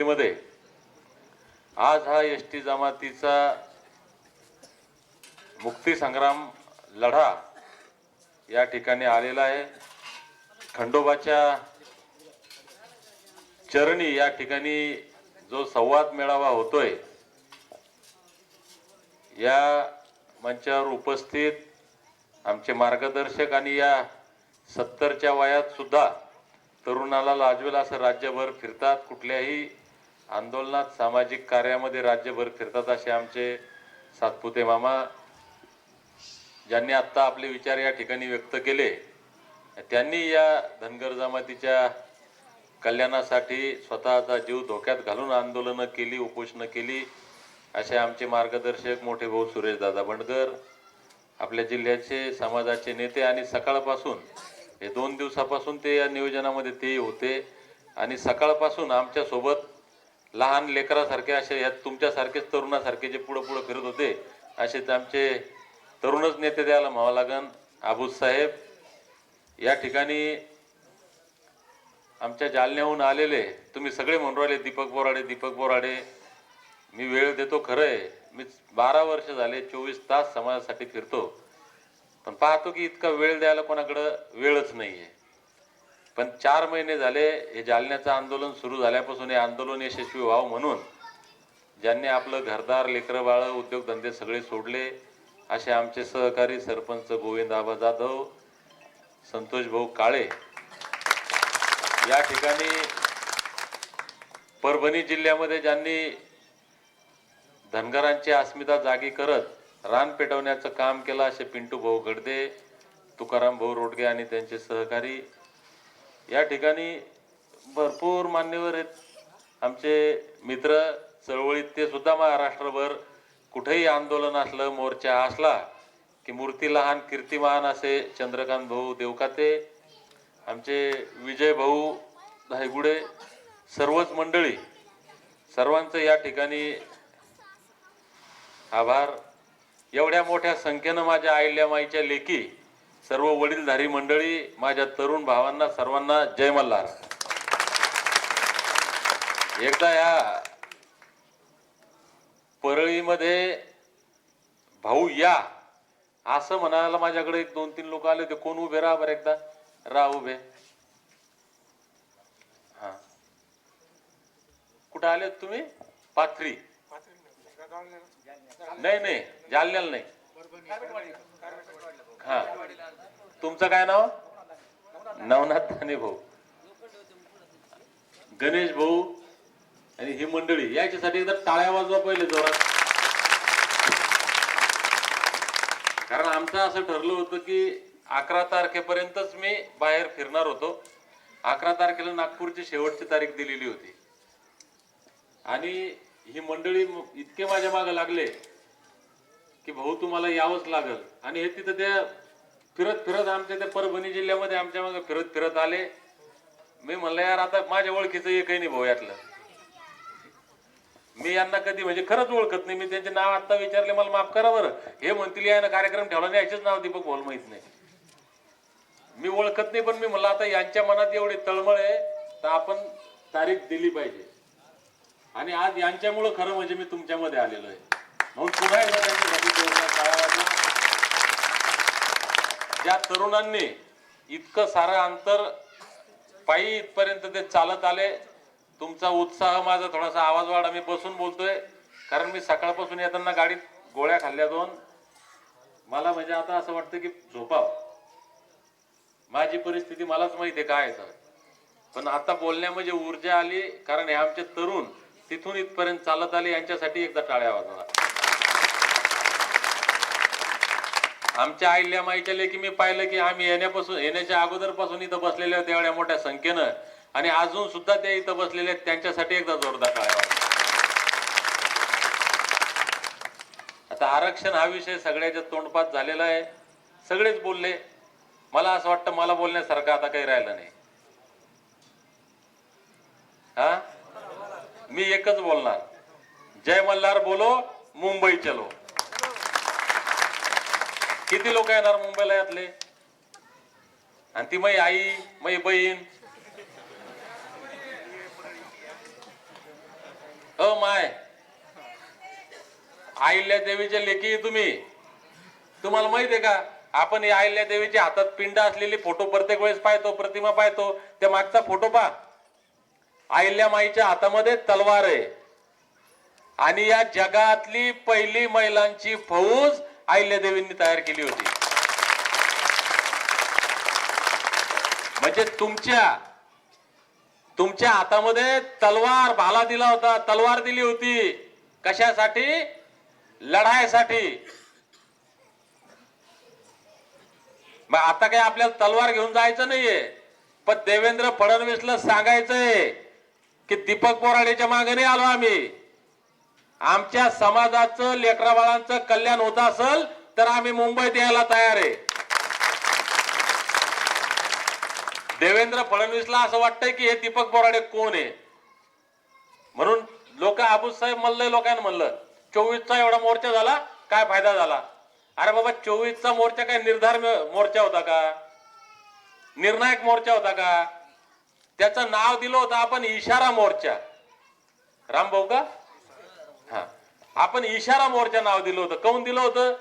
मध्ये. आज हा एस टी जमातीचा मुक्ती संग्राम लढा या ठिकाणी आलेला आहे. खंडोबाच्या चरणी या ठिकाणी जो संवाद मेळावा होतोय या मंचावर उपस्थित आमचे मार्गदर्शक आणि या सत्तरच्या वयात सुद्धा तरुणाला लाजवेल असं राज्यभर फिरतात. कुठल्याही आंदोलनात सामाजिक कार्यामध्ये राज्यभर फिरतात असे आमचे सातपुते मामा. ज्यांनी आत्ता आपले विचार या ठिकाणी व्यक्त केले त्यांनी या धनगर जमातीच्या कल्याणासाठी स्वतःचा जीव धोक्यात घालून आंदोलनं केली उपोषणं केली असे आमचे मार्गदर्शक मोठे भाऊ सुरेश दादा बंडकर आपल्या जिल्ह्याचे समाजाचे नेते आणि सकाळपासून हे दोन दिवसापासून ते या नियोजनामध्ये ते होते आणि सकाळपासून आमच्यासोबत लहान लेकरासारखे असे यात तुमच्यासारखेच तरुणासारखे जे पुढं पुढं फिरत होते असेच आमचे तरुणच नेते द्यायला म्हणावं लागन. आबूज साहेब या ठिकाणी आमच्या जालन्याहून आलेले तुम्ही सगळे म्हणून राहिले दीपक बोराडे दीपक बोराडे. मी वेळ देतो खरं आहे मी बारा वर्ष झाले चोवीस तास समाजासाठी फिरतो. पण पाहतो की इतका वेळ द्यायला कोणाकडं वेळच नाही आहे पण चार महिने झाले हे जालन्याचं आंदोलन सुरू झाल्यापासून हे आंदोलन यशस्वी व्हावं म्हणून ज्यांनी आपलं घरदार लेकरं बाळं उद्योगधंदे सगळे सोडले असे आमचे सहकारी सरपंच गोविंद आबा जाधव संतोष भाऊ काळे या ठिकाणी परभणी जिल्ह्यामध्ये ज्यांनी धनगरांची अस्मिता जागी करत रान पेटवण्याचं काम केलं असे पिंटू भाऊ गडदे तुकाराम भाऊ रोडगे आणि त्यांचे सहकारी या ठिकाणी भरपूर मान्यवर आहेत. आमचे मित्र चळवळीत ते सुद्धा महाराष्ट्रभर कुठेही आंदोलन असलं मोर्चा असला की मूर्ती लहान कीर्तिमान असे चंद्रकांत भाऊ देवकाते आमचे विजय भाऊ धायगुडे सर्वच मंडळी सर्वांचं या ठिकाणी आभार. एवढ्या मोठ्या संख्येनं माझ्या आईल्या माईच्या लेखी सर्व वडीलधारी मंडळी माझ्या तरुण भावांना सर्वांना जय मल्हार. एकदा या परळीमध्ये भाऊ या असं म्हणायला माझ्याकडे एक दोन तीन लोक आले ते कोण उभे? राहा बरं एकदा. राहा उभे. हा. कुठं आले तुम्ही? पाथरी. नाही नाही. जालन्याला नाही. हा. तुमचं काय नाव? नवनाथ धाने भाऊ. गणेश भाऊ आणि ही मंडळी. याच्यासाठी एकदा टाळ्या वाजवा पहिले जोरात. कारण आमचं असं ठरलं होतं की अकरा तारखेपर्यंतच मी बाहेर फिरणार होतो. अकरा तारखेला नागपूरची शेवटची तारीख दिलेली होती. आणि ही मंडळी इतके माझ्या मागे लागले की भाऊ तुम्हाला यावंच लागल. आणि हे तिथं त्या फिरत फिरत आमच्या त्या परभणी जिल्ह्यामध्ये आमच्या मागे फिरत फिरत आले. मी म्हणलं यार आता माझ्या ओळखीचं एकही नाही भाऊ यातलं. मी यांना कधी म्हणजे खरंच ओळखत नाही. मी त्यांचे नाव आता विचारले मला माफ करा बरं. हे म्हणतील यानं कार्यक्रम ठेवला नाही याचेच नाव दीपक बोल माहीत नाही. मी ओळखत नाही पण मी म्हणलं आता यांच्या मनात एवढी तळमळ आहे तर आपण तारीख दिली पाहिजे. आणि आज यांच्यामुळं खरं म्हणजे मी तुमच्यामध्ये आलेलो आहे. म्हणून पुन्हा एकदा त्यांच्यासाठी जोरदार ज्या तरुणांनी इतकं सारं अंतर पायी इथपर्यंत ते चालत आले तुमचा उत्साह माझा थोडासा आवाज वाढा मी बसून बोलतोय. कारण मी सकाळपासून येताना गाडीत गोळ्या खाल्ल्या दोन. मला म्हणजे आता असं वाटतं की झोपाव. माझी परिस्थिती मलाच माहिती आहे काय आहे तर. पण आता बोलण्यामध्ये ऊर्जा आली कारण हे आमचे तरुण तिथून इथपर्यंत चालत आले यांच्यासाठी एकदा टाळ्या वाजवा. आमच्या आईल्या माईच्या लेखी मी पाहिलं की आम्ही येण्यापासून येण्याच्या अगोदरपासून इथं बसलेले होते एवढ्या मोठ्या संख्येनं. आणि अजून सुद्धा ते इथं बसलेले आहेत त्यांच्यासाठी एकदा जोरदार टाळ्या आता आरक्षण हा विषय सगळ्याच्या तोंडपात झालेला आहे. सगळेच बोलले. मला असं वाटतं मला बोलण्यासारखं आता काही राहिलं नाही. हा? मी एकच बोलणार. जय मल्हार बोलो मुंबई चलो. किती लोक येणार मुंबईला यातले आणि ती मै आई मै बहीण. A my. आईल्या देवीचे लेखी तुम्ही. तुम्हाला माहीत आहे का? आपण या आईल्या देवीच्या हातात पिंड असलेली फोटो प्रत्येक वेळेस पाहतो प्रतिमा पाहतो. त्या मागचा फोटो पहा. आईल्या माईच्या हातामध्ये तलवार आहे. आणि या जगातली पहिली महिलांची फौज अहिल्यादेवींनी तयार केली होती. म्हणजे तुमच्या तुमच्या हातामध्ये तलवार भाला दिला होता तलवार दिली होती. कशासाठी? लढाईसाठी मग आता काही आपल्याला तलवार घेऊन जायचं नाहीये. पण देवेंद्र फडणवीसला सांगायचंय की दीपक बोराडेच्या मागे नाही आलो आम्ही. आमच्या समाजाचं लेकरा बाळांचं कल्याण होत असेल तर आम्ही मुंबईत यायला तयार आहे. देवेंद्र फडणवीसला असं वाटतंय की हे दीपक बोराडे कोण आहे? म्हणून लोक आबूस साहेब म्हणलंय लोकांना म्हणलं चोवीसचा एवढा मोर्चा झाला काय फायदा झाला? अरे बाबा चोवीसचा मोर्चा काय निर्धार मोर्चा होता का? निर्णायक मोर्चा होता का? त्याचं नाव दिलं होतं आपण इशारा मोर्चा. रामभाऊ का? हा. आपण इशारा मोर्चा नाव दिलं होतं. काऊन दिलं होतं?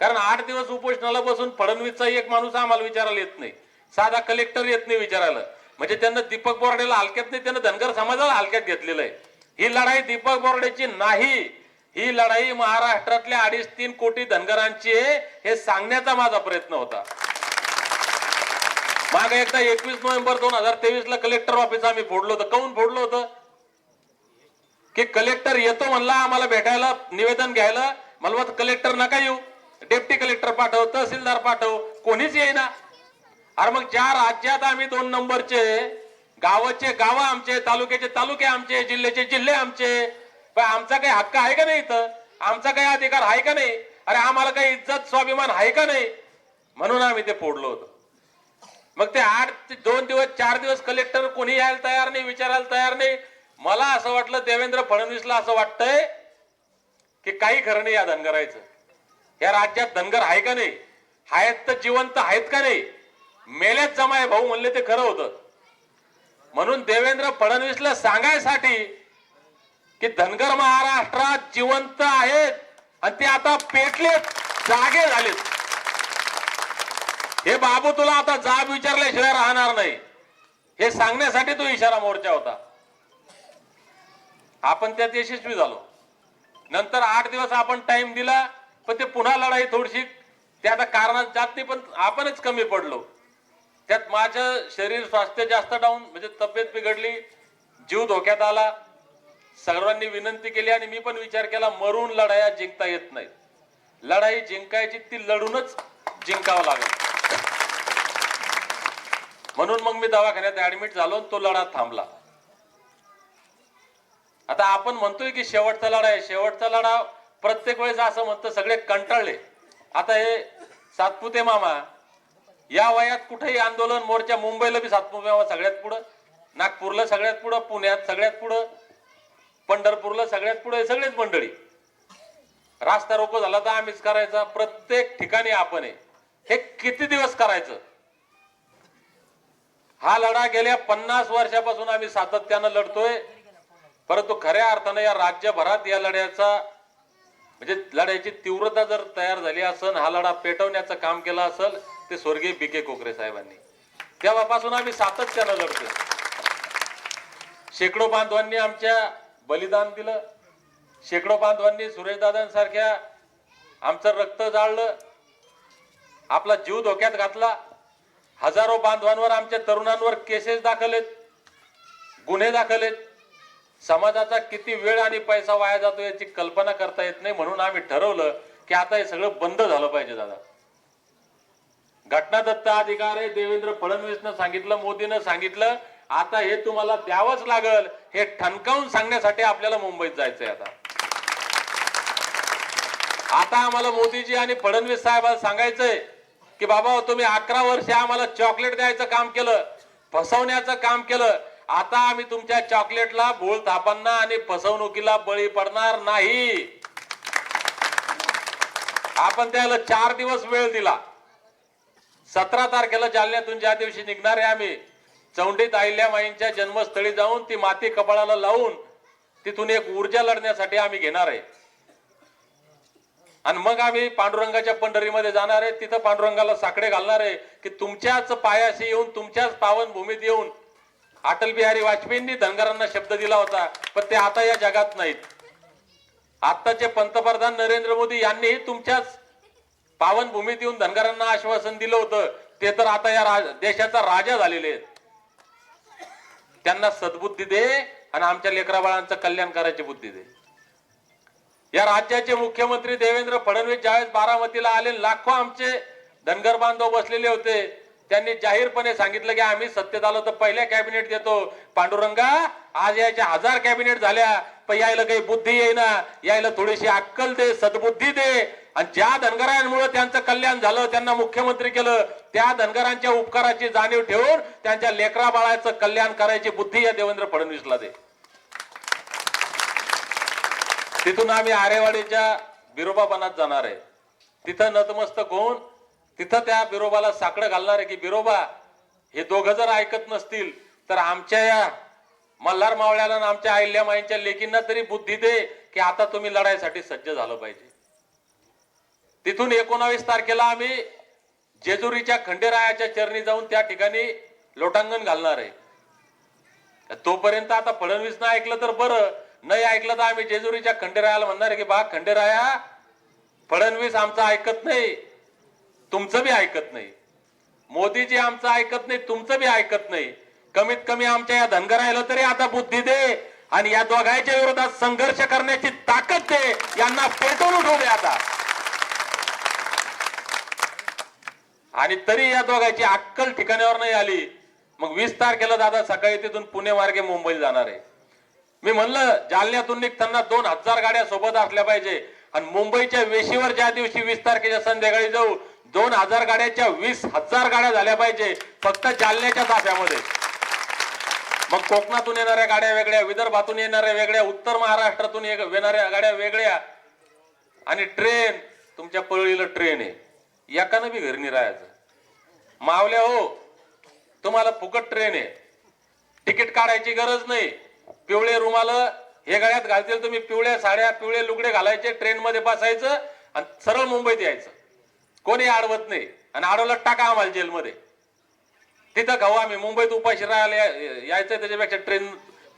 कारण आठ दिवस उपोषणाला बसून फडणवीसचा एक माणूस आम्हाला विचारायला येत नाही. साधा कलेक्टर येत नाही विचारायला. म्हणजे त्यांना दीपक बोराडेला हलक्यात नाही त्यांना धनगर समाजाला हलक्यात घेतलेलं आहे. ही लढाई दीपक बोर्डेची नाही. ही लढाई महाराष्ट्रातल्या अडीच तीन कोटी धनगरांची आहे. हे सांगण्याचा माझा प्रयत्न होता. माग एकदा एकवीस नोव्हेंबर दोन हजार तेवीस ला कलेक्टर ऑफिस आम्ही फोडलं होतं. काऊन फोडलं होतं? की कलेक्टर येतो म्हणला आम्हाला भेटायला निवेदन घ्यायला. मला कलेक्टर नका येऊ. डेप्टी कलेक्टर पाठव तहसीलदार पाठव. कोणीच येईना. अरे मग ज्या राज्यात आम्ही दोन नंबरचे गावाचे गाव आमचे तालुक्याचे तालुके आमचे जिल्ह्याचे जिल्हे आमचे पण आमचा काही हक्क आहे का नाही इथं? आमचा काही अधिकार आहे का नाही? अरे आम्हाला काही इज्जत स्वाभिमान आहे का नाही? म्हणून आम्ही ते फोडलो होतो. मग ते आठ ते दोन दिवस चार दिवस कलेक्टर कोणी यायला तयार नाही विचारायला तयार नाही. मला असं वाटलं देवेंद्र फडणवीसला असं वाटतंय की काही खरं नाही या धनगरायचं. या राज्यात धनगर आहे का नाही? आहेत तर जिवंत आहेत का नाही? मेल्यात जमा आहे भाऊ म्हणले ते खरं होतं. म्हणून देवेंद्र फडणवीसला सांगायसाठी की धनगर महाराष्ट्रात जिवंत आहेत आणि ते आता पेटलेत जागे झालेत. हे बाबू तुला आता जाब विचारल्याशिवाय राहणार नाही. हे सांगण्यासाठी तो इशारा मोर्चा होता. आपण त्यात यशस्वी झालो. नंतर आठ दिवस आपण टाइम दिला पण ते पुन्हा लढाई थोडीशी ते आता कारणात जात नाही पण आपणच कमी पडलो. त्यात माझं शरीर स्वास्थ्य जास्त डाऊन म्हणजे तब्येत बिघडली जीव धोक्यात आला. सर्वांनी विनंती केली आणि मी पण विचार केला मरून लढाया जिंकता येत नाहीत. लढाई जिंकायची ती लढूनच जिंकावं लागेल. म्हणून मग मी दवाखान्यात ऍडमिट झालो आणि तो लढा थांबला. आता आपण म्हणतोय की शेवटचा लढा आहे. शेवटचा लढा प्रत्येक वेळेस असं म्हणतं सगळे कंटाळले. आता हे सातपुते मामा या वयात कुठेही आंदोलन मोर्चा मुंबईला बी सातपुते मामा सगळ्यात पुढं नागपूरला सगळ्यात पुढं पुण्यात सगळ्यात पुढं पंढरपूरला सगळ्यात पुढे हे सगळेच मंडळी. रास्ता रोको झाला तर आम्हीच करायचा. प्रत्येक ठिकाणी आपण आहे. हे किती दिवस करायचं? हा लढा गेल्या पन्नास वर्षापासून आम्ही सातत्यानं लढतोय. परंतु खऱ्या अर्थानं या राज्यभरात या लढ्याचा म्हणजे लढ्याची तीव्रता जर तयार झाली असेल हा लढा पेटवण्याचं काम केलं असेल ते स्वर्गीय बी के कोकरे साहेबांनी. तेव्हापासून आम्ही सातत्यानं लढतो शेकडो बांधवांनी आमच्या बलिदान दिलं. शेकडो बांधवांनी सुरेशदादांसारख्या आमचं रक्त जाळलं. आपला जीव धोक्यात घातला. हजारो बांधवांवर आमच्या तरुणांवर केसेस दाखल आहेत गुन्हे दाखल आहेत समाजाचा किती वेळ आणि पैसा वाया जातो याची कल्पना करता येत नाही म्हणून आम्ही ठरवलं की आता हे सगळं बंद झालं पाहिजे दादा. घटनादत्त अधिकार आहे देवेंद्र फडणवीसनं सांगितलं मोदीनं सांगितलं आता हे तुम्हाला द्यावंच लागल हे ठणकावून सांगण्यासाठी आपल्याला मुंबईत जायचंय आता. आता आम्हाला मोदीजी आणि फडणवीस साहेबांना सांगायचंय की बाबा तुम्ही अकरा वर्ष आम्हाला चॉकलेट द्यायचं काम केलं फसवण्याचं काम केलं आता आम्ही तुमच्या चॉकलेटला बोळ थापांना आणि फसवणुकीला बळी पडणार नाही. आपण त्याला चार दिवस वेळ दिला. सतरा तारखेला जालन्यातून ज्या दिवशी निघणार आहे आम्ही चौंडीत अहिल्यामाईंच्या जन्मस्थळी जाऊन ती माती कपाळाला लावून तिथून एक ऊर्जा लढण्यासाठी आम्ही घेणार आहे. आणि मग आम्ही पांडुरंगाच्या पंढरीमध्ये जाणार आहे. तिथं पांडुरंगाला साकडे घालणार आहे की तुमच्याच पायाशी येऊन तुमच्याच पावन भूमीत येऊन अटल बिहारी वाजपेयींनी धनगरांना शब्द दिला होता पण ते आता या जगात नाहीत. आताचे पंतप्रधान नरेंद्र मोदी यांनीही तुमच्याच पावन भूमीत येऊन धनगरांना आश्वासन दिलं होतं. ते तर आता या राज- देशाचा राजा झालेले आहेत. त्यांना सद्बुद्धी दे आणि आमच्या लेकरा बाळांचं कल्याण करायची बुद्धी दे. या राज्याचे मुख्यमंत्री देवेंद्र फडणवीस ज्यावेळेस बारामतीला आले लाखो आमचे धनगर बांधव बसलेले होते. त्यांनी जाहीरपणे सांगितलं की आम्ही सत्तेत आलो तर पहिल्या कॅबिनेट देतो. पांडुरंगा आज याच्या हजार कॅबिनेट झाल्या पण यायला काही बुद्धी येईना. यायला थोडीशी अक्कल दे सद्बुद्धी दे. आणि ज्या धनगरांमुळे त्यांचं कल्याण झालं त्यांना मुख्यमंत्री केलं त्या धनगरांच्या उपकाराची जाणीव ठेवून त्यांच्या लेकरा बाळाचं कल्याण करायची बुद्धी या देवेंद्र फडणवीसला दे. तिथून आम्ही आरेवाडीच्या बिरोबापणात जाणार आहे. तिथं नतमस्तक होऊन तिथं त्या बिरोबाला साकडं घालणार आहे की बिरोबा हे दोघं जर ऐकत नसतील तर आमच्या या मल्हार मावळ्याला आणि आमच्या अहिल्यामाईंच्या लेकींना तरी बुद्धी दे की आता तुम्ही लढाईसाठी सज्ज झालं पाहिजे. तिथून एकोणावीस तारखेला आम्ही जेजुरीच्या खंडेरायाच्या चरणी जाऊन त्या ठिकाणी लोटांगण घालणार आहे. तोपर्यंत आता फडणवीस नाही ऐकलं तर बरं नाही ऐकलं तर आम्ही जेजुरीच्या खंडेरायाला म्हणणार आहे की बा खंडेराया फडणवीस आमचं ऐकत नाही तुमचं बी ऐकत नाही. मोदीजी आमचं ऐकत नाही तुमचं बी ऐकत नाही. कमीत कमी आमच्या या धनगरायला तरी आता बुद्धी दे आणि या दोघांच्या विरोधात संघर्ष करण्याची ताकद दे यांना पेटवून उठवू दे आता. आणि तरी या दोघांची अक्कल ठिकाणावर नाही आली. मग वीस तारखेला दादा सकाळी तिथून पुणे मार्गे मुंबईला जाणार आहे. मी म्हणलं जालन्यातून निघताना दोन हजार गाड्या सोबत असल्या पाहिजे. आणि मुंबईच्या वेशीवर ज्या दिवशी वीस तारखेच्या संध्याकाळी जाऊ दोन हजार गाड्याच्या वीस हजार गाड्या झाल्या पाहिजे फक्त जालन्याच्या ताफ्यामध्ये. मग कोकणातून येणाऱ्या गाड्या वेगळ्या विदर्भातून येणाऱ्या वेगळ्या उत्तर महाराष्ट्रातून येणाऱ्या गाड्या वेगळ्या. आणि ट्रेन तुमच्या पळळीला ट्रेन आहे. एकानं बी घरी राहायचं. मावल्या हो तुम्हाला फुकट ट्रेन आहे. तिकीट काढायची गरज नाही. पिवळे रुमाल हे गळ्यात घालतील तुम्ही. पिवळ्या साड्या पिवळे लुगडे घालायचे ट्रेनमध्ये बसायचं आणि सरळ मुंबईत यायचं. कोणी अडवत नाही. आणि अडवलं टाका आम्हाला जेलमध्ये. तिथं खाऊ आम्ही. मुंबईत उपाशी राहायला यायचंय त्याच्यापेक्षा ट्रेन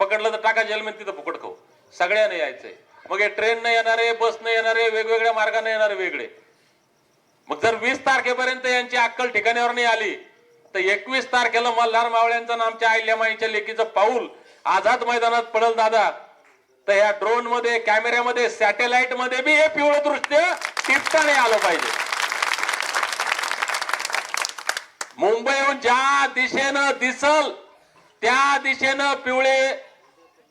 पकडलं तर टाका जेलमध्ये म्हणजे तिथं फुकट खाऊ. सगळ्यांना यायचंय. मग हे ट्रेन नाही येणारे बस नाही येणारे वेगवेगळ्या मार्गाने येणारे वेगळे. मग जर वीस तारखेपर्यंत यांची अक्कल ठिकाण्यावर नाही आली तर एकवीस तारखेला मल्हार मावळ्यांचं आणि आमच्या अहिल्यामाईच्या लेकीचं पाऊल आझाद मैदानात पडल दादा. तर ह्या ड्रोनमध्ये कॅमेऱ्यामध्ये सॅटेलाइटमध्ये बी हे पिवळं दृश्य टिपताने आलं पाहिजे. मुंबईहून ज्या दिशेनं दिसल त्या दिशेनं पिवळे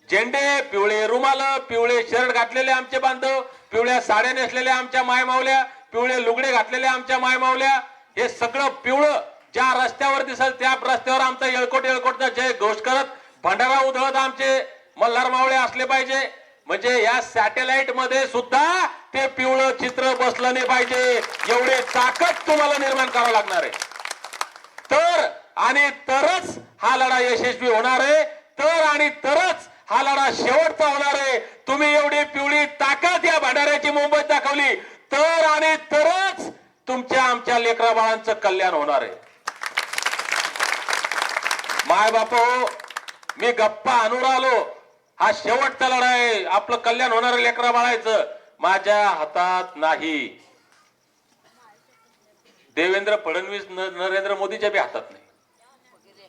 झेंडे पिवळे रुमाल पिवळे शर्ट घातलेले आमचे बांधव पिवळ्या साड्या नेसलेल्या आमच्या मायमावल्या पिवळे लुगडे घातलेल्या आमच्या मायमावल्या हे सगळं पिवळं ज्या रस्त्यावर दिसल त्या रस्त्यावर आमचा येळकोट येळकोटचा जय घोष करत भंडारा उधळत आमचे मल्हार मावळे असले पाहिजे. म्हणजे या सॅटेलाइटमध्ये सुद्धा ते पिवळं चित्र बसलं नाही पाहिजे. एवढे ताकद तुम्हाला निर्माण करावं लागणार आहे. तर आणि तरच हा लढा यशस्वी होणार आहे. तर आणि तरच हा लढा शेवटचा होणार आहे. तुम्ही एवढी पिवळी ताकद या भंडाऱ्याची मुंबईत दाखवली. तर आणि तरच तुमच्या आमच्या लेकरा बाळांचं कल्याण होणार आहे. माय बापो मी गप्पा आणून आलो हा शेवटचा लढा आहे. आपलं कल्याण होणार लेकरा बाळायचं. माझ्या हातात नाही. देवेंद्र फडणवीस न- नरेंद्र मोदीच्या बी हातात नाही.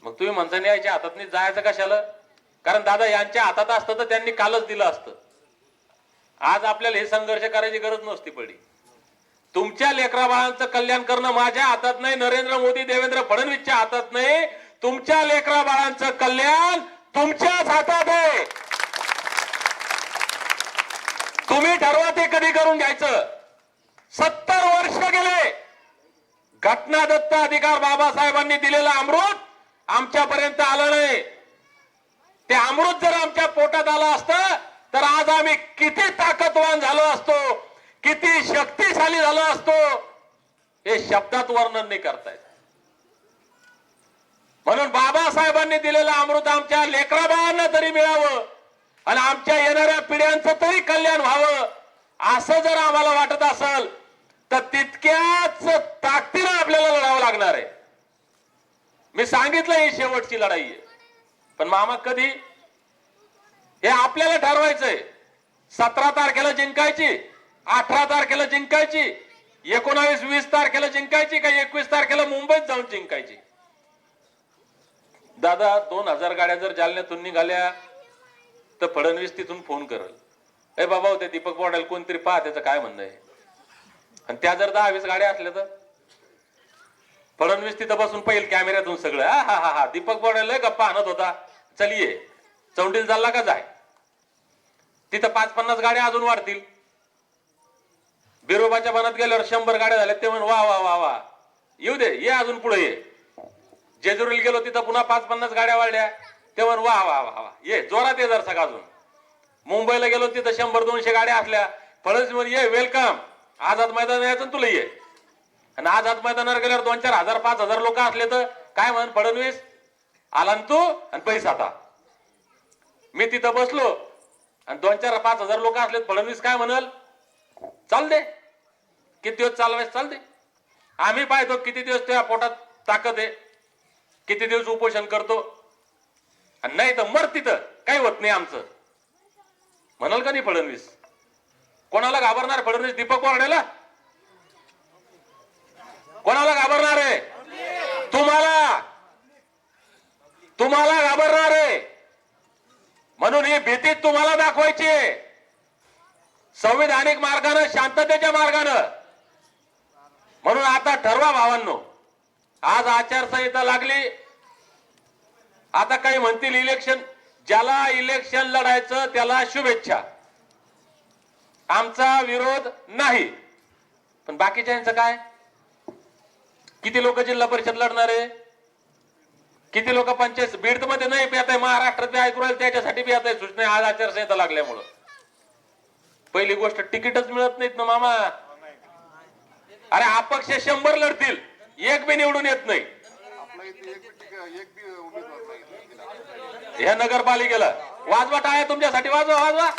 मग तुम्ही म्हणता नाही याच्या हातात नाही जायचं कशाला? कारण दादा यांच्या हातात असतं तर त्यांनी कालच दिलं असतं. आज आपल्याला हे संघर्ष करायची गरज नसती पडली. तुमच्या लेकरा बाळांचं कल्याण करणं माझ्या हातात नाही नरेंद्र मोदी देवेंद्र फडणवीसच्या हातात नाही. तुमच्या लेकरा बाळांचं कल्याण तुमच्याच हातात आहे. तुम्ही ठरवा ते कधी करून घ्यायचं. सत्तर वर्ष गेले. घटनादत्त अधिकार बाबासाहेबांनी दिलेलं अमृत आमच्यापर्यंत आलं नाही. ते अमृत जर आमच्या पोटात आलं असतं तर आज आम्ही किती ताकदवान झालो असतो किती शक्तिशाली झालो असतो हे शब्दात वर्णन नाही करतायत म्हणून बाबासाहेबांनी दिलेलं अमृत आमच्या लेकराबाळांना तरी मिळावं आणि आमच्या येणाऱ्या पिढ्यांचं तरी कल्याण व्हावं असं जर आम्हाला वाटत असेल तर तितक्याच ताकदीनं आपल्याला लढावं लागणार आहे. मी सांगितलं ही शेवटची लढाई आहे. पण मामा कधी? हे आपल्याला ठरवायचंय. सतरा तारखेला जिंकायची अठरा तारखेला जिंकायची एकोणावीस वीस तारखेला जिंकायची का एकवीस तारखेला मुंबईत जाऊन जिंकायची? दादा दोन हजार गाड्या जर जालन्यातून निघाल्या तर फडणवीस तिथून फोन करल. ए बाबा होते दीपक बॉडेल कोणतरी पहा त्याचं काय म्हणणं आहे? आणि त्या जर दहा वीस गाड्या असल्या तर? फडणवीस तिथं बसून पहिल कॅमेऱ्यातून सगळं. हा हा हा हा. दीपक बोडाल गप्पा आणत होता. चल ये. चौंडील चालला का जाय? तिथं पाच पन्नास गाड्या अजून वाढतील. बिरोबाच्या मनात गेल्यावर शंभर गाड्या झाल्या. ते म्हण वा वा वा वा. येऊ दे. ये अजून पुढे ये. जेजुरीला गेलो तिथं पुन्हा पाच पन्नास गाड्या वाढल्या. ते म्हण वा वा वा वा. ये जोरात ये जर जरसा अजून. मुंबईला गेलो तिथं शंभर दोनशे गाड्या असल्या. फळस म्हण ये वेलकम आझाद मैदान यायचं आणि तुला ये. आणि आझाद मैदानावर गेल्यावर दोन चार हजार पाच हजार लोक असले तर काय म्हण फडणवीस? आला न तू? आणि पैसा आता. मी तिथं बसलो. आणि दोन चार पाच हजार लोक असले फडणवीस काय म्हणल? चाल दे. किती दिवस चालवायच चाल दे. आम्ही पाहतो किती दिवस त्या पोटात ताकद आहे. किती दिवस उपोषण करतो. आणि नाही तर मर तिथं. काही होत नाही आमचं. म्हणाल का नाही फडणवीस? कोणाला घाबरणार फडणवीस? दीपक बोर्डेला कोणाला घाबरणार आहे? तुम्हाला? तुम्हाला घाबरणार आहे. म्हणून ही भीती तुम्हाला दाखवायची आहे. संविधानिक मार्गानं शांततेच्या मार्गानं. म्हणून आता ठरवा भावांनो. आज आचारसंहिता लागली. आता काही म्हणतील इलेक्शन. ज्याला इलेक्शन लढायचं त्याला शुभेच्छा. आमचा विरोध नाही. पण बाकीच्यांचं काय? किती लोक जिल्हा परिषद लढणार आहे? किती लोक पंचायत बीडमध्ये नाही पियात आहे महाराष्ट्रात बी ऐकू राहिले त्याच्यासाठी बी आता सूचना आज आचारसंहिता लागल्यामुळं. पहिली गोष्ट तिकीटच मिळत नाहीत ना मामा. अरे अपक्ष शंभर लढतील एक बी निवडून येत नाही. ह्या नगरपालिकेला. वाजवा आहे तुमच्यासाठी वाजवा वाजवा.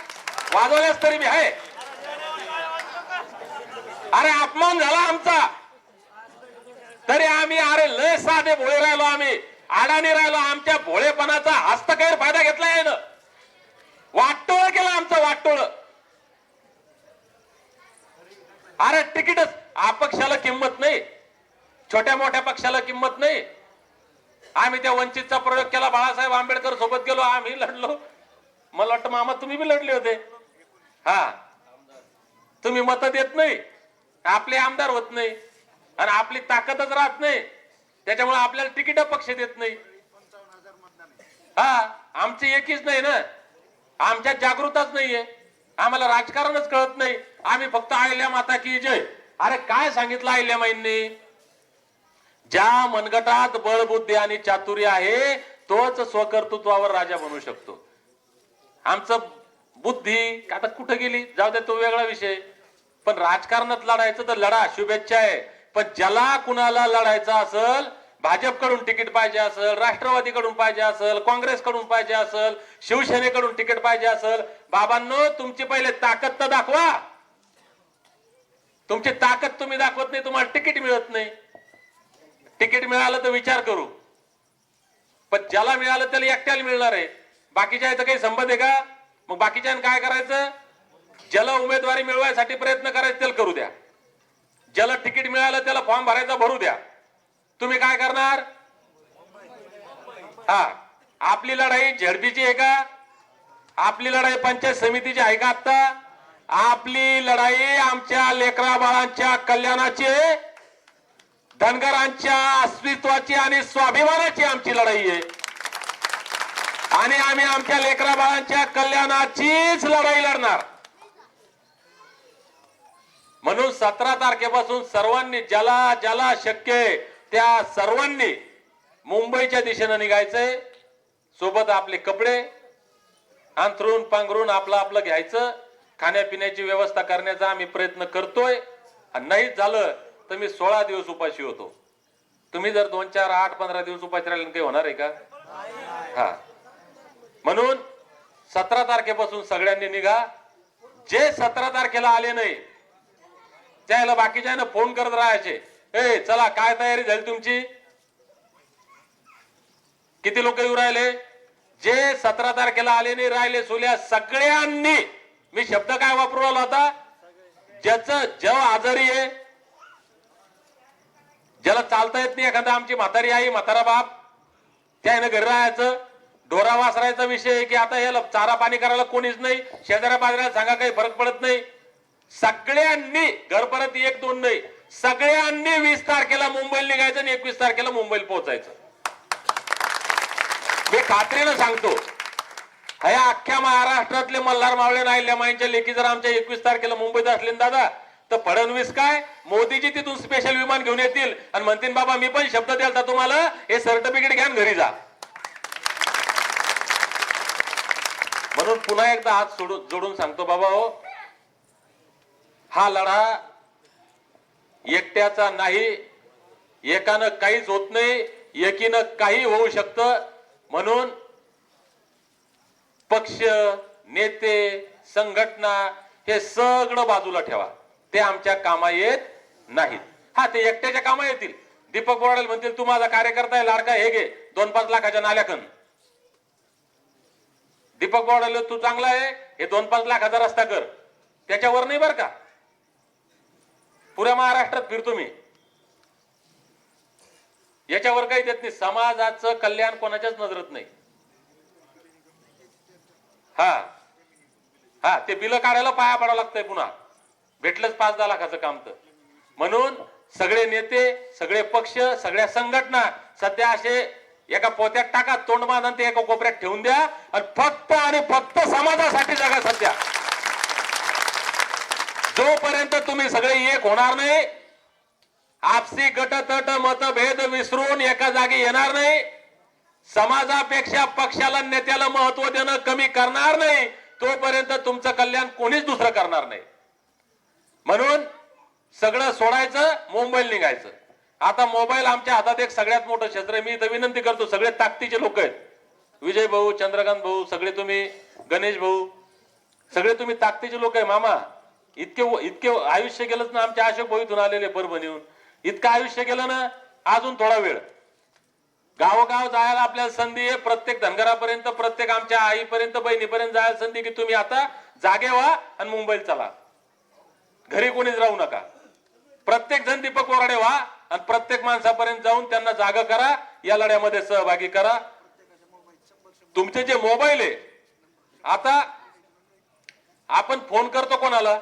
वाजवल्यास तरी मी आहे. अरे अपमान झाला आमचा. तरी आम्ही अरे लय साधे भोळे राहिलो आम्ही. अडाणी राहिलो आमच्या भोळेपणाचा हस्तगैर फायदा घेतला ना वाटोळ केलं आमचं वाटोळ अरे तिकीटच अपक्षाला किंमत नाही. छोट्या मोठ्या पक्षाला किंमत नाही. आम्ही त्या वंचितचा प्रयोग केला बाळासाहेब आंबेडकर सोबत गेलो आम्ही लढलो. मला वाटतं मामा तुम्ही बी लढले होते. हा. तुम्ही मत देत नाही. आपले आमदार होत नाही. आणि आपली ताकदच राहत नाही. त्याच्यामुळे आपल्याला तिकीट पक्ष देत नाही. हा आमची एकीच नाही ना. आमच्यात जागृताच नाहीये. आम्हाला राजकारणच कळत नाही. आम्ही फक्त आयल्या माता की जय. अरे काय सांगितलं आयल्यामाईंनी ज्या मनगटात बळबुद्धी आणि चातुर्य आहे तोच स्वकर्तृत्वावर राजा बनू शकतो. आमचं बुद्धी आता कुठं गेली? जाऊ दे तो वेगळा विषय. पण राजकारणात लढायचं तर लढा शुभेच्छा आहे. पण ज्याला कुणाला लढायचं असेल भाजपकडून तिकीट पाहिजे असेल राष्ट्रवादीकडून पाहिजे असेल काँग्रेसकडून पाहिजे असेल शिवसेनेकडून तिकीट पाहिजे असेल बाबांनो तुमची पहिले ताकद तर दाखवा. तुमची ताकद तुम्ही दाखवत नाही तुम्हाला तिकीट मिळत नाही. तिकीट मिळालं तर विचार करू. पण ज्याला मिळालं त्याला एकट्याला मिळणार आहे. बाकीच्या याचा काही संबंध आहे का? मग बाकीच्या काय करायचं? ज्याला उमेदवारी मिळवायसाठी प्रयत्न करायचे त्याला करू द्या. ज्याला तिकीट मिळालं त्याला फॉर्म भरायचा भरू द्या. तुम्ही काय करणार? हा आपली लढाई झडपीची आहे का? आपली लढाई पंचायत समितीची आहे का आता आपली लढाई आमच्या लेकरा बाळांच्या कल्याणाची धनगरांच्या अस्तित्वाची आणि स्वाभिमानाची आमची लढाई आहे. आणि आम्ही आमच्या लेकरा बाळांच्या कल्याणाचीच लढाई लढणार. म्हणून सतरा तारखेपासून सर्वांनी ज्याला ज्याला शक्य आहे त्या सर्वांनी मुंबईच्या दिशेनं निघायचंय. सोबत आपले कपडे अंथरून पांघरून आपलं आपलं घ्यायचं. खाण्यापिण्याची व्यवस्था करण्याचा आम्ही प्रयत्न करतोय. आणि नाहीच झालं तर मी सोळा दिवस उपाशी होतो. तुम्ही जर दोन चार आठ पंधरा दिवस उपाशी राहिले काही होणार आहे का? हा. म्हणून सतरा तारखेपासून सगळ्यांनी निघा. जे सतरा तारखेला आले नाही त्याला बाकीच्या फोन करत राहायचे. ए चला काय तयारी झाली तुमची? किती लोक येऊ राहिले? जे सतरा तारखेला आले नाही राहिले सोल्या सगळ्यांनी. मी शब्द काय वापरू आलो आता? ज्याचं जव आजारी आहे ज्याला चालता येत नाही एखादा आमची म्हातारी आई म्हातारा बाप त्यानं घरी राहायचं. डोरा वासरायचा विषय आहे की आता याला चारा पाणी करायला कोणीच नाही. शेजाऱ्या बाजाऱ्याला सांगा काही फरक पडत नाही. सगळ्यांनी घर परत एक दोन नाही सगळ्यांनी वीस तारखेला मुंबईला निघायचं आणि एकवीस तारखेला मुंबईला पोहोचायचं. मी खात्रीनं सांगतो. ह्या अख्ख्या महाराष्ट्रातले मल्हार मावळे नाईल्या माईंच्या लेखी जर आमच्या एकवीस तारखेला मुंबईत असले ना दादा तर फडणवीस काय? मोदीजी तिथून स्पेशल विमान घेऊन येतील. आणि म्हणतील बाबा मी पण शब्द द्यालता तुम्हाला हे सर्टिफिकेट घ्या घरी जा. म्हणून पुन्हा एकदा हात सोडून जोडून सांगतो बाबा हो हा लढा एकट्याचा नाही. एकानं काहीच होत नाही एकीनं काही होऊ शकतं. म्हणून पक्ष नेते संघटना हे सगळं बाजूला ठेवा. ते आमच्या कामा येत नाहीत. हा ते एकट्याच्या कामा येतील. दीपक बोराडे म्हणतील तू माझा कार्यकर्ता आहे लाडका हे घे. दोन पाच लाखाच्या नाल्याकन दीपक बोराडे तू चांगला आहे हे दोन पाच लाखाचा रस्ता कर. त्याच्यावर नाही बर का? पुऱ्या महाराष्ट्रात फिरतो मी. याच्यावर काही देत नाही. समाजाचं कल्याण कोणाच्याच नजरत नाही. हा. हा ते बिल काढायला पाया पडावं लागतंय पुन्हा. भेटलंच पाच दहा लाखाचं काम तर. म्हणून सगळे नेते सगळे पक्ष सगळ्या संघटना सध्या असे एका पोत्यात टाका तोंड बांधा ते एका कोपऱ्यात ठेवून द्या. आणि फक्त आणि फक्त समाजासाठी जगा सध्या. जोपर्यंत तुम्ही सगळे एक होणार नाही आपसी गट तट मतभेद विसरून एका जागी येणार नाही समाजापेक्षा पक्षाला नेत्याला महत्त्व देणं कमी करणार नाही तोपर्यंत तुमचं कल्याण कोणीच दुसरं करणार नाही. म्हणून सगळं सोडायचं मुंबईला निघायचं. आता मोबाईल आमच्या हातात एक सगळ्यात मोठं क्षेत्र आहे. मी इथं विनंती करतो सगळे ताकदीचे लोक आहेत. विजय भाऊ चंद्रकांत भाऊ सगळे तुम्ही गणेश भाऊ सगळे तुम्ही ताकदीचे लोक आहे मामा. इतके इतके आयुष्य गेलंच ना आमच्या अशोक भोईतून आलेले परभणीहून. इतकं आयुष्य गेलं ना अजून थोडा वेळ. गावोगाव जायला आपल्याला संधी आहे प्रत्येक धनगरापर्यंत प्रत्येक आमच्या आईपर्यंत बहिणीपर्यंत जायला संधी की तुम्ही आता जागे व्हा आणि मुंबईत चला. घरी कोणीच राहू नका. प्रत्येक जण दीपक बोराडे व्हा आणि प्रत्येक माणसापर्यंत जाऊन त्यांना जागा करा या लढ्यामध्ये सहभागी करा. तुमचे जे मोबाईल आहे आता आपण फोन करतो कोणाला?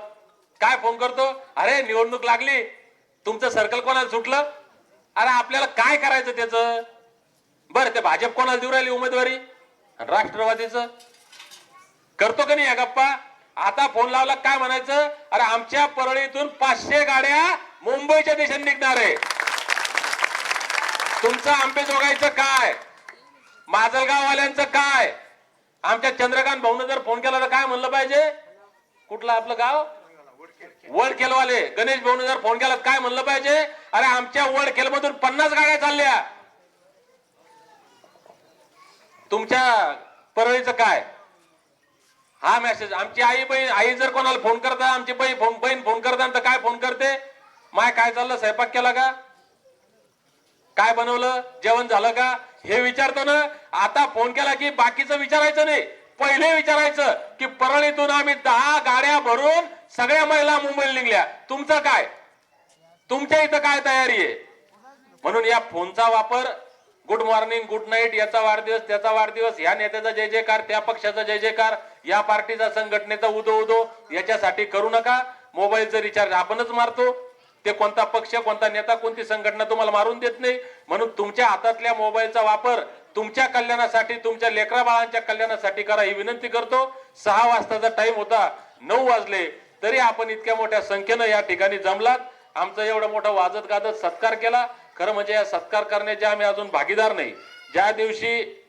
काय फोन करतो? अरे निवडणूक लागली. तुमचं सर्कल कोणाला सुटलं? अरे आपल्याला काय करायचं त्याचं? बरं ते भाजप कोणाला देऊ राहिली उमेदवारी? राष्ट्रवादीचं. करतो का नाही या गप्पा? आता फोन लावला काय म्हणायचं? अरे आमच्या परळीतून पाचशे गाड्या मुंबईच्या दिशेने निघणार आहे. तुमचं आंबेजोगाईचं काय? माजलगाववाल्यांचं काय? आमच्या चंद्रकांत भाऊन जर फोन केला तर काय म्हणलं पाहिजे? कुठलं आपलं गाव? वडखेलवाले गणेश भाऊन जर फोन केला तर काय म्हणलं पाहिजे? अरे आमच्या वडखेल मधून पन्नास गाड्या चालल्या. तुमच्या परळीचं काय? हा मेसेज आमची आई बहीण आई जर कोणाला फोन करता आमची बहीण फोन बहीण फोन करता तर काय फोन करते? माय काय चाललं? स्वयंपाक केला का? काय बनवलं? जेवण झालं का? हे विचारतो ना. आता फोन केला की बाकीचं विचारायचं नाही. पहिले विचारायचं की परळीतून आम्ही दहा गाड्या भरून सगळ्या महिला मुंबईला निघल्या. तुमचं काय? तुमच्या इथं काय तयारी आहे? म्हणून या फोनचा वापर गुड मॉर्निंग गुड नाईट याचा वाढदिवस त्याचा वाढदिवस या नेत्याचा जय जयकार त्या पक्षाचा जय जयकार या पार्टीचा संघटनेचा उदो उदो याच्यासाठी करू नका. मोबाईलचं रिचार्ज आपणच मारतो. ते कोणता पक्ष कोणता नेता कोणती संघटना तुम्हाला मारून देत नाही. म्हणून तुमच्या हातातल्या मोबाईलचा वापर तुमच्या कल्याणासाठी तुमच्या लेकरा बाळांच्या कल्याणासाठी करा ही विनंती करतो. सहा वाजताचा टाइम होता. नऊ वाजले. तरी आपण इतक्या मोठ्या संख्येनं या ठिकाणी जमलात. आमचा एवढा मोठा वाजत गाजत सत्कार केला. खरं म्हणजे या सत्कार करण्याचे आम्ही अजून भागीदार नाही. ज्या दिवशी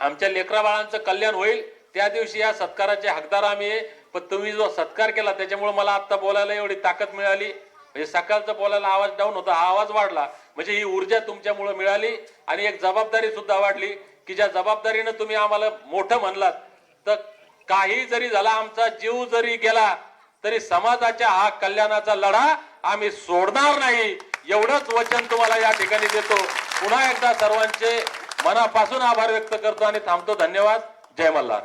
आमच्या लेकरा बाळांचं कल्याण होईल त्या दिवशी या सत्काराचे हकदार आम्ही आहे. पण तुम्ही जो सत्कार केला त्याच्यामुळे मला आत्ता बोलायला एवढी ताकद मिळाली. म्हणजे सकाळचं बोलायला आवाज डाऊन होता हा आवाज वाढला. म्हणजे ही ऊर्जा तुमच्यामुळे मिळाली आणि एक जबाबदारी सुद्धा वाढली की ज्या जबाबदारीनं तुम्ही आम्हाला मोठं म्हणलात. तर काही जरी झाला आमचा जीव जरी गेला तरी समाजाच्या हा कल्याणाचा लढा आम्ही सोडणार नाही. एवढंच वचन तुम्हाला या ठिकाणी देतो. पुन्हा एकदा सर्वांचे मनापासून आभार व्यक्त करतो आणि थांबतो. धन्यवाद. जय मल्हार.